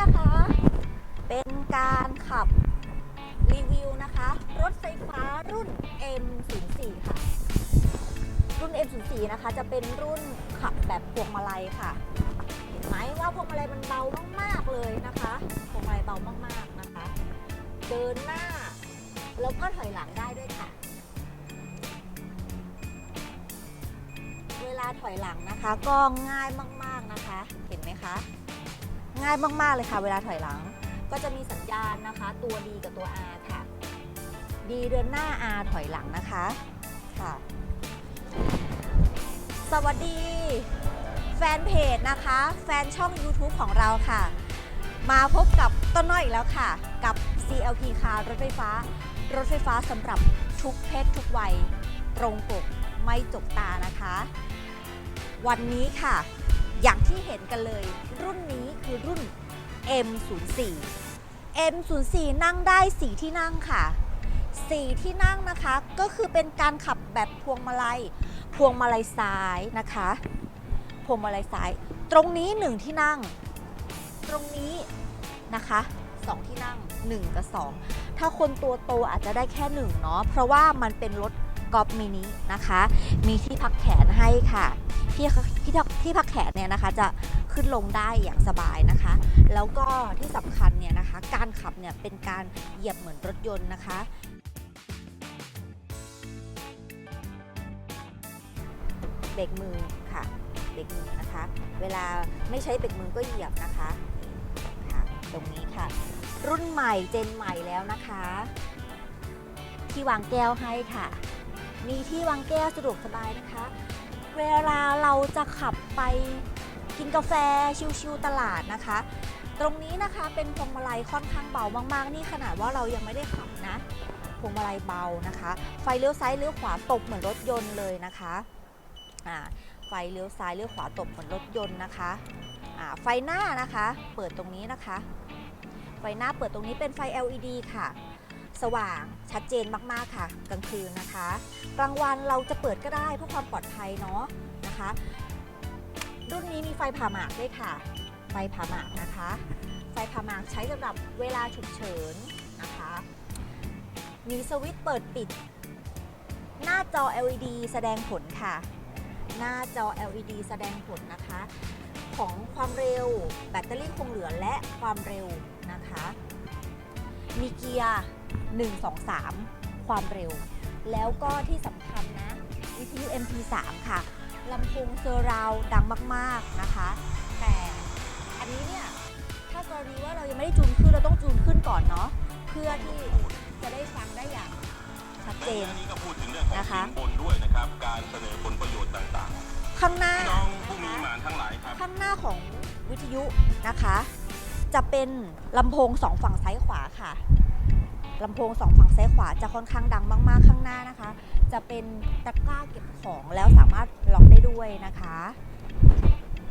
นะคะ เป็นการขับรีวิวนะคะ รถไฟฟ้ารุ่น M04 ค่ะ รุ่น M04 นะคะจะเป็นรุ่นขับแบบพวงมาลัยค่ะ เห็นไหมว่าพวงมาลัยมันเบามากๆเลยนะคะพวงมาลัยเบามากๆนะคะ เดินหน้า แล้วก็ถอยหลังได้ด้วยค่ะ เวลาถอยหลังนะคะก็ง่ายมากๆนะคะ เห็นไหมคะ ง่ายมาก ๆ เลยค่ะ เวลาถอยหลัง ก็จะมีสัญญาณนะคะ ตัว D กับตัว R ค่ะ D เดินหน้า R ถอยหลังนะคะค่ะ สวัสดี แฟนเพจนะคะ แฟนช่อง YouTube ของเราค่ะ มาพบกับต้นน้อยอีกแล้วค่ะ กับ CLP คารถไฟฟ้า รถไฟฟ้าสำหรับทุกเพศทุกวัย ตรงปกไม่จกตานะคะ วันนี้ค่ะ อย่างที่เห็นกันเลย รุ่นนี้คือรุ่น M04 M04 นั่งได้ 4 ที่นั่งค่ะ 4 ที่นั่งนะคะก็คือเป็นการขับแบบพวงมาลัย พวงมาลัยซ้ายนะคะ พวงมาลัยซ้าย ตรงนี้ 1 ที่นั่ง ตรงนี้นะคะ2ที่นั่ง 1 กับ 2 ถ้าคนตัวโตอาจจะได้แค่1เนาะเพราะว่ามันเป็นรถกอล์ฟมินินะคะ มีที่พักแขนให้ค่ะ ที่ที่ที่พักแขนเนี่ยนะคะจะขึ้นลงได้อย่างสบายนะคะ แล้วก็ที่สำคัญเนี่ยนะคะการขับเนี่ยเป็นการเหยียบเหมือนรถยนต์นะคะเบรกมือค่ะเบรกมือนะคะ เวลาไม่ใช้เบรกมือก็เหยียบนะคะค่ะตรงนี้ค่ะ รุ่นใหม่เจนใหม่แล้วนะคะ ที่วางแก้วให้ค่ะ มีที่วางแก้วสะดวกสบายนะคะ เวลา เราจะขับไปกินกาแฟชิวๆตลาดนะคะ ตรงนี้นะคะเป็นพวงมาลัยค่อนข้างเบามากๆ นี่ขนาดว่าเรายังไม่ได้ขับนะพวงมาลัยเบานะคะ ไฟเลี้ยวซ้ายเลี้ยวขวาตบเหมือนรถยนต์เลยนะคะอ่าไฟเลี้ยวซ้ายเลี้ยวขวาตบเหมือนรถยนต์นะคะอ่าไฟหน้านะคะ เปิดตรงนี้นะคะ ไฟหน้าเปิดตรงนี้เป็นไฟ LED ค่ะ สว่างชัดเจนมากๆค่ะ กลางคืนนะคะ กลางวันเราจะเปิดก็ได้เพื่อความปลอดภัยเนาะ นะคะ รุ่นนี้มีไฟผ่าหมากด้วยค่ะ ไฟผ่าหมากนะคะ ไฟผ่าหมากใช้สำหรับเวลาฉุกเฉินนะคะ มีสวิตช์เปิดปิด หน้าจอ LED แสดงผลค่ะ หน้าจอ LED แสดงผลนะคะ ของความเร็วแบตเตอรี่คงเหลือและความเร็วนะคะ มีเกียร์ 1 2 3 ความเร็ว แล้วก็ที่สำคัญนะ วิทยุ MP3 ค่ะ ลำโพงเซอร์ราวด์ดังมากๆนะคะ แต่อันนี้เนี่ยถ้ากรณีว่าเรายังไม่ได้จูนขึ้นเราต้องจูนขึ้นก่อนเนาะเพื่อที่จะได้ฟังได้อย่างชัดเจนและอันนี้ก็พูดถึงเรื่องของนะคะสินบนด้วยนะครับ การเสนอผลประโยชน์ต่างข้างหน้าๆพี่น้องผู้นะมีคะหมานทั้งหลายครับข้างหน้าของวิทยุนะคะ จะเป็นลำโพงสองฝั่งซ้ายขวาค่ะ ลำโพงสองฝั่งซ้ายขวาจะค่อนข้างดังมาก ๆ ข้างหน้านะคะ จะเป็นตะกร้าเก็บของแล้วสามารถล็อกได้ด้วยนะคะ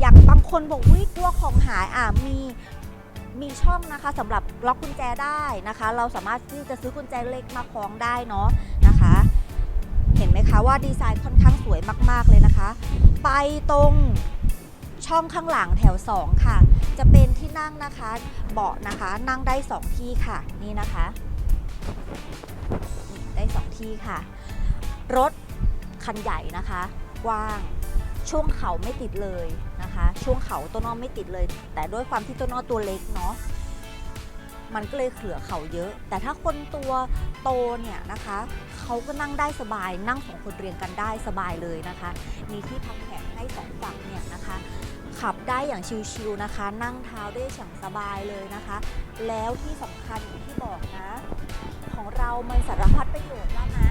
อย่างบางคนบอกวิกลัวของหายอะมีมีช่องนะคะสำหรับล็อกกุญแจได้นะคะ เราสามารถที่จะซื้อกุญแจเล็กมาคล้องได้เนาะนะคะ เห็นไหมคะว่าดีไซน์ค่อนข้างสวยมาก ๆ เลยนะคะ ไปตรงช่องข้างหลังแถว 2 ค่ะ จะเป็นที่นั่งนะคะ เบาะนะคะนั่งได้ 2 ที่ค่ะนี่นะคะ ได้2ที่ค่ะ รถคันใหญ่นะคะกว้างช่วงเขาไม่ติดเลยนะคะ ช่วงเขาตัวนอ้อไม่ติดเลย แต่ด้วยความที่ตัวนอ้อตัวเล็กเนาะมันก็เลยเขือเขาเยอะ แต่ถ้าคนตัวโตเนี่ยนะคะเขาก็นั่งได้สบายนั่งสองคนเรียงกันได้สบายเลยนะคะ มีที่พักแขนให้สองฝั่งเนี่ยนะคะ ขับได้อย่างชิวๆนะคะ นั่งเท้าได้อย่างสบายเลยนะคะ แล้วที่สำคัญอย่างที่บอกนะ ของเรามันสารพัดประโยชน์แล้วนะ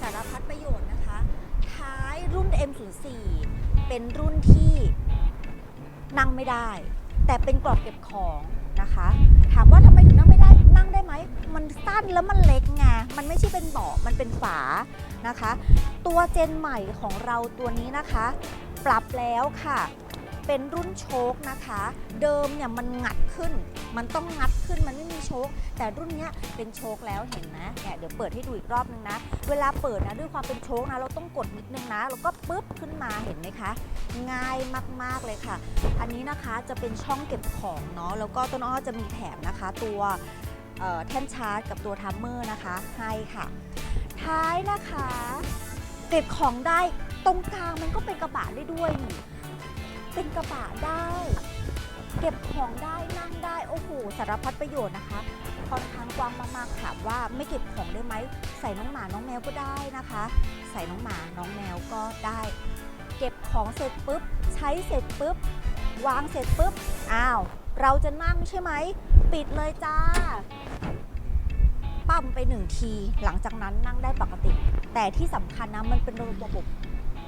สารพัดประโยชน์นะคะ ท้ายรุ่น M04 เป็นรุ่นที่นั่งไม่ได้ แต่เป็นกรอบเก็บของนะคะ ถามว่าทำไมถึงนั่งไม่ได้นั่งได้ไหม มันสั้นแล้วมันเล็กไงมันไม่ใช่เป็นเบาะมันเป็นฝานะคะ ตัวเจนใหม่ของเราตัวนี้นะคะ ปรับแล้วค่ะ เป็นรุ่นโชคนะคะ เดิมเนี่ยมันงัดขึ้น มันต้องงัดขึ้นมันไม่มีโชคแต่รุ่นเนี้ยเป็นโชคแล้วเห็นนะเนี่ยเดี๋ยวเปิดให้ดูอีกรอบนึงนะ เวลาเปิดนะด้วยความเป็นโชคนะเราต้องกดนิดนึงนะแล้วก็ปุ๊บขึ้นมาเห็นไหมคะ ง่ายมาก ๆเลยค่ะ อันนี้นะคะจะเป็นช่องเก็บของเนาะแล้วก็ต้นอ้อจะมีแถมนะคะ ตัวแท่นชาร์จกับตัวทัมเมอร์นะคะให้ค่ะ ท้ายนะคะ เก็บของได้ตรงกลางมันก็เป็นกระบะได้ด้วยนี่ กระบะได้ เก็บของได้นั่งได้โอ้โหสารพัดประโยชน์นะคะค่อนข้างกว้างมากๆถามว่าไม่เก็บของได้ไหมใส่น้องหมาน้องแมวก็ได้นะคะ ใส่น้องหมาน้องแมวก็ได้ เก็บของเสร็จปุ๊บ ใช้เสร็จปุ๊บ วางเสร็จปุ๊บอ้าว เราจะนั่งใช่ไหมปิดเลยจ้าปั้มไปหนึ่งที หลังจากนั้นนั่งได้ปกติ แต่ที่สำคัญนะมันเป็นระบบ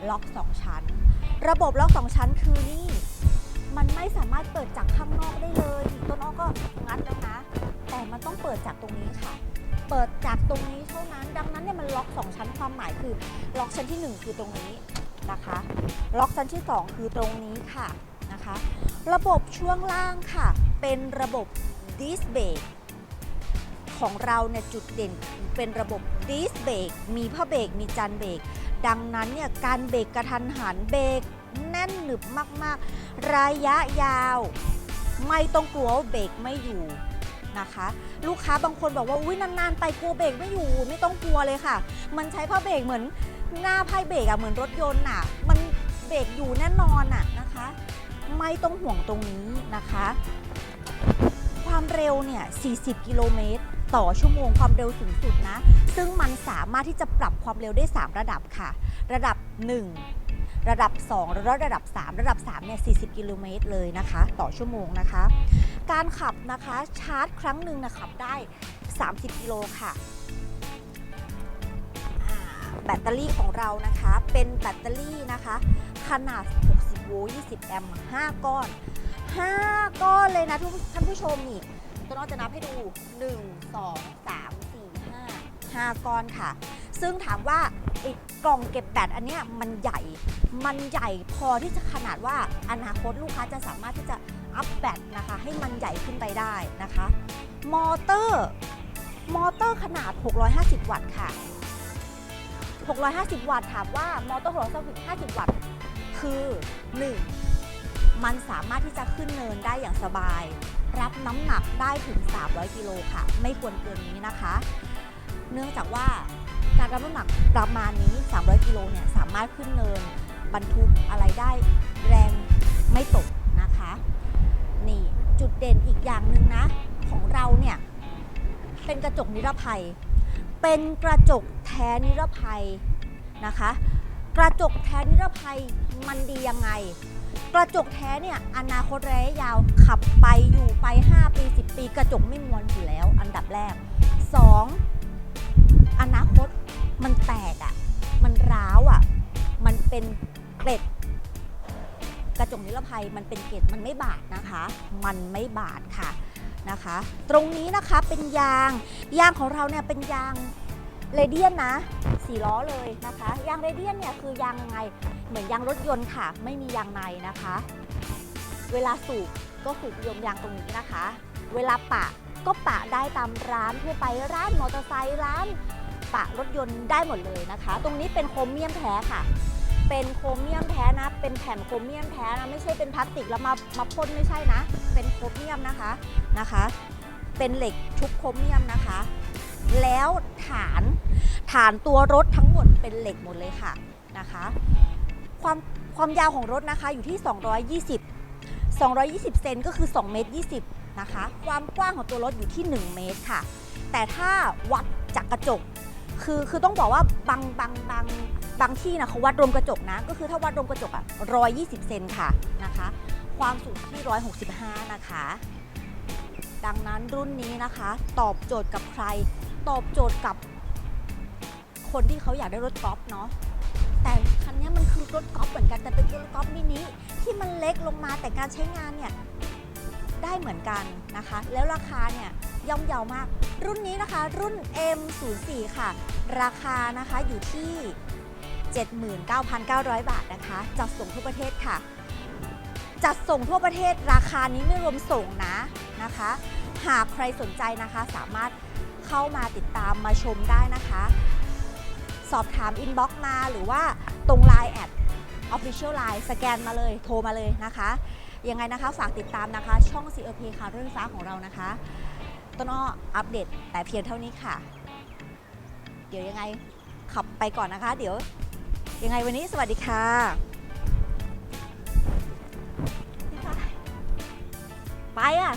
ล็อกสองชั้น ระบบล็อกสองชั้นคือนี่ มันไม่สามารถเปิดจากข้างนอกได้เลย ต้นอ้อก็งัดแล้วนะ แต่มันต้องเปิดจากตรงนี้ค่ะ เปิดจากตรงนี้เท่านั้น ดังนั้นเนี่ยมันล็อกสองชั้นความหมายคือ ล็อกชั้นที่หนึ่งคือตรงนี้นะคะ ล็อกชั้นที่ 2 คือตรงนี้ค่ะนะคะ ระบบช่วงล่างค่ะ เป็นระบบดิสเบรกของเราเนี่ยจุดเด่นเป็นระบบดิสเบรกมีผ้าเบรกมีจานเบรก ดังนั้นเนี่ยการเบรกกระทันหันเบรกแน่นหนึบมากๆ ระยะยาว ไม่ต้องกลัวเบรกไม่อยู่นะคะ ลูกค้าบางคนบอกว่าอุ้ยนานๆไปกลัวเบรกไม่อยู่ไม่ต้องกลัวเลยค่ะ มันใช้ผ้าเบรกเหมือนหน้าไพ่เบรกอะเหมือนรถยนต์อะมันเบรกอยู่แน่นอนอะนะคะ ไม่ต้องห่วงตรงนี้นะคะ ความเร็วเนี่ย 40 กิโลเมตร ต่อชั่วโมงความเร็วสูงสุดนะ ซึ่งมันสามารถที่จะปรับความเร็วได้ 3 ระดับค่ะ ระดับ 1 ระดับ 2 แล้วระดับ 3 ระดับ3เนี่ย 40 กิโลเมตรเลยนะคะ ต่อชั่วโมงนะคะ การขับนะคะชาร์จครั้งหนึ่งนะขับได้ 30 กิโลค่ะแบตเตอรี่ของเรานะคะ เป็นแบตเตอรี่นะคะ ขนาด 60 โวลต์ 20 แอมป์ 5 ก้อน 5 ก้อนเลยนะทุกท่านผู้ชมนี่ต้นอ้อจะนับให้ดู 1 2 3 4 5 5 ก้อนค่ะ ซึ่งถามว่าไอ้กล่องเก็บแบตอันเนี้ยมันใหญ่ มันใหญ่พอที่จะขนาดว่าอนาคตลูกค้าจะสามารถที่จะอัพแบตนะคะ ให้มันใหญ่ขึ้นไปได้นะคะ มอเตอร์ มอเตอร์ขนาด 650 วัตต์ค่ะ 650 วัตต์ถามว่ามอเตอร์650 วัตต์คือ 1. มันสามารถที่จะขึ้นเนินได้อย่างสบาย รับน้ำหนักได้ถึง 300 กิโลค่ะ ไม่ควรเกินนี้นะคะ เนื่องจากว่าการรับน้ำหนักประมาณนี้ 300 กิโลเนี่ยสามารถขึ้นเนินบรรทุกอะไรได้แรงไม่ตกนะคะ นี่จุดเด่นอีกอย่างหนึ่งนะ ของเราเนี่ย เป็นกระจกนิรภัย เป็นกระจกแท้นิรภัยนะคะ กระจกแท้นิรภัยมันดียังไง กระจกแท้เนี่ยอนาคตระยะยาวขับไปอยู่ไป 5 ปี 10 ปี กระจกไม่มวนอยู่แล้ว อันดับแรก 2. อนาคตมันแตกอะ่ะ มันร้าวอะ่ะ มันเป็นเกล็ด กระจกนิรภัยมันเป็นเกล็ดมันไม่บาดนะคะ มันไม่บาดค่ะนะคะ ตรงนี้นะคะเป็นยางยางของเราเนี่ยเป็นยาง เรเดียนนะสีล้อเลยนะคะ ยางเรเดียนเนี่ยคือยางไง เหมือนยางรถยนต์ค่ะ ไม่มียางในนะคะ เวลาสูบก็สูบรวมยางตรงนี้นะคะ เวลาปะก็ปะได้ตามร้านทั่วไปร้านมอเตอร์ไซค์ร้าน ปะรถยนต์ได้หมดเลยนะคะ ตรงนี้เป็นโครเมียมแท้ค่ะ เป็นโครเมียมแท้นะ เป็นแผ่นโครเมียมแท้นะไม่ใช่เป็นพลาสติกแล้วมามาพ่นไม่ใช่นะ เป็นโครเมียมนะคะนะคะ เป็นเหล็กชุบโครเมียมนะคะ แล้วฐานฐานตัวรถทั้งหมดเป็นเหล็กหมดเลยค่ะนะคะความความยาวของรถนะคะอยู่ที่ 220 220 เซนก็คือ 2 เมตร 20 นะคะ ความกว้างของตัวรถอยู่ที่ 1 เมตรค่ะ แต่ถ้าวัดจากกระจก คือคือต้องบอกว่าบางบางบางบางที่นะเขาวัดรวมกระจกนะ ก็คือถ้าวัดรวมกระจกอะ120 เซนค่ะนะคะ ความสูงที่ 165 นะคะ ดังนั้นรุ่นนี้นะคะ ตอบโจทย์กับใคร ตอบโจทย์กับคนที่เขาอยากได้รถกอล์ฟเนาะแต่คันนี้มันคือรถกอล์ฟเหมือนกันแต่เป็นรถกอล์ฟมินิที่มันเล็กลงมาแต่การใช้งานเนี่ยได้เหมือนกันนะคะ แล้วราคาเนี่ยย่อมเยาวมาก รุ่นนี้นะคะรุ่น M04 ค่ะ ราคานะคะอยู่ที่ 79,900 บาทนะคะ จัดส่งทั่วประเทศค่ะ จัดส่งทั่วประเทศราคานี้ไม่รวมส่งนะ นะคะ หากใครสนใจนะคะสามารถเข้ามาติดตามมาชมได้นะคะ สอบถามอินบ็อกซ์มาหรือว่าตรงไลน์แอด Official Line สแกนมาเลยโทรมาเลยนะคะ ยังไงนะคะฝากติดตามนะคะ ช่อง CLP ค่ะรถไฟฟ้าของเรานะคะ ต้นอ้ออัปเดตแต่เพียงเท่านี้ค่ะ เดี๋ยวยังไงขับไปก่อนนะคะ เดี๋ยวยังไงวันนี้สวัสดีค่ะไปอะ